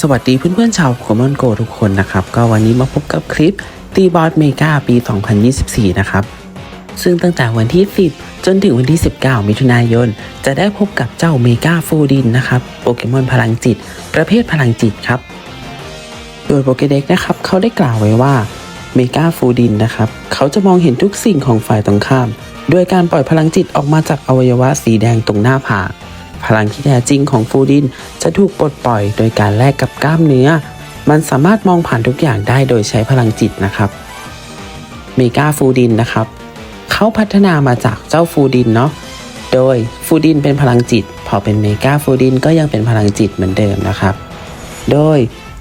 สวัสดีเพื่อนๆชาวโคมอนโกทุกคนนะครับ ก็วันนี้มาพบกับคลิปตีบอสเมกาปี 2024 นะครับ ซึ่งตั้งแต่วันที่ 10 จนถึงวันที่ 19 มิถุนายน จะได้พบกับเจ้าเมกาฟูดินนะครับ โปเกมอนพลังจิต ประเภทพลังจิตครับ โดยโปเกเด็กนะครับ เขาได้กล่าวไว้ว่าเมกาฟูดินนะครับ เขาจะมองเห็นทุกสิ่งของฝ่ายตรงข้าม ด้วยการปล่อยพลังจิตออกมาจากอวัยวะสีแดงตรงหน้าผาก พลังที่แท้จริงของฟูดิน จะถูกปลดปล่อยโดยการแลกกับกล้ามเนื้อ มันสามารถมองผ่านทุกอย่างได้โดยใช้พลังจิตนะครับ เมกาฟูดินนะครับ เขาพัฒนามาจากเจ้าฟูดินเนาะ โดยฟูดินเป็นพลังจิต พอเป็นเมกาฟูดินก็ยังเป็นพลังจิตเหมือนเดิมนะครับ โดย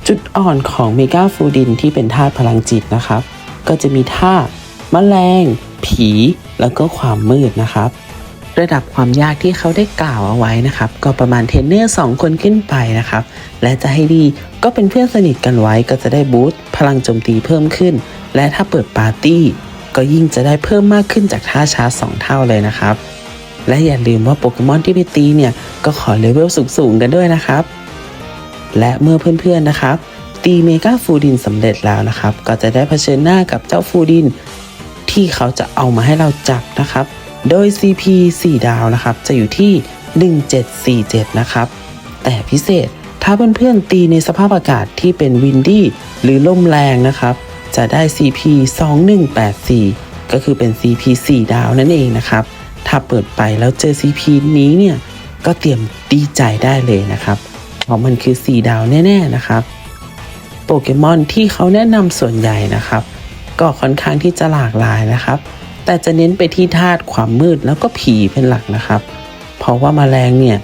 จุดอ่อนของเมกาฟูดินที่เป็นธาตุพลังจิตนะครับ ก็จะมีธาตุแมลง ผี แล้วก็ความมืดนะครับ ระดับความยากที่เขาได้กล่าวเอาไว้นะครับ ก็ประมาณเทรนเนอร์สองคนขึ้นไปนะครับ และจะให้ดีก็เป็นเพื่อนสนิทกันไว้ก็จะได้บูสต์พลังโจมตีเพิ่มขึ้น และถ้าเปิดปาร์ตี้ ก็ยิ่งจะได้เพิ่มมากขึ้นจากท่าชาร์จสองเท่าเลยนะครับ และอย่าลืมว่าโปเกมอนที่ไปตีเนี่ยก็ขอเลเวลสูงๆกันด้วยนะครับ และเมื่อเพื่อนๆนะครับ ตีเมกาฟูดินสำเร็จแล้วนะครับ ก็จะได้เผชิญหน้ากับเจ้าฟูดิน ที่เขาจะเอามาให้เราจับนะครับ โดย CP 4 ดาวนะครับ จะอยู่ที่ 1747 นะครับ แต่พิเศษถ้าเพื่อนๆตีในสภาพอากาศที่เป็นวินดี้หรือลมแรงนะครับ จะได้ CP 2184 ก็คือเป็น CP 4 ดาวนั่นเองนะครับ ถ้าเปิดไปแล้วเจอ CP นี้เนี่ย ก็เตรียมดีใจได้เลยนะครับ เพราะมันคือ 4 ดาวแน่ ๆ นะครับ โปเกมอนที่เขาแนะนำส่วนใหญ่นะครับ ก็ค่อนข้างที่จะหลากหลายนะครับ แต่จะเน้นไปที่ธาตุความมืดแล้วก็ผีเป็นหลักนะครับ เพราะว่ามาแมลงเนี่ย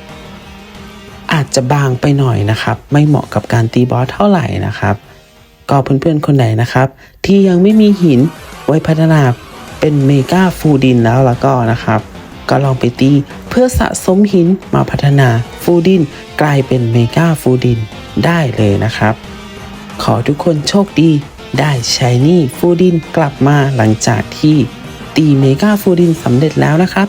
อาจจะบางไปหน่อยนะครับ ไม่เหมาะกับการตีบอสเท่าไหร่นะครับ ก็เพื่อนๆคนไหนนะครับ ที่ยังไม่มีหินไว้พัฒนาเป็นเมกาฟูดินแล้วแล้วก็นะครับ ก็ลองไปตีเพื่อสะสมหินมาพัฒนาฟูดินกลายเป็นเมกาฟูดินได้เลยนะครับ ขอทุกคนโชคดีได้ชายนี่ฟูดินกลับมาหลังจากที่ ตีเมกาฟูดินสำเร็จแล้วนะครับ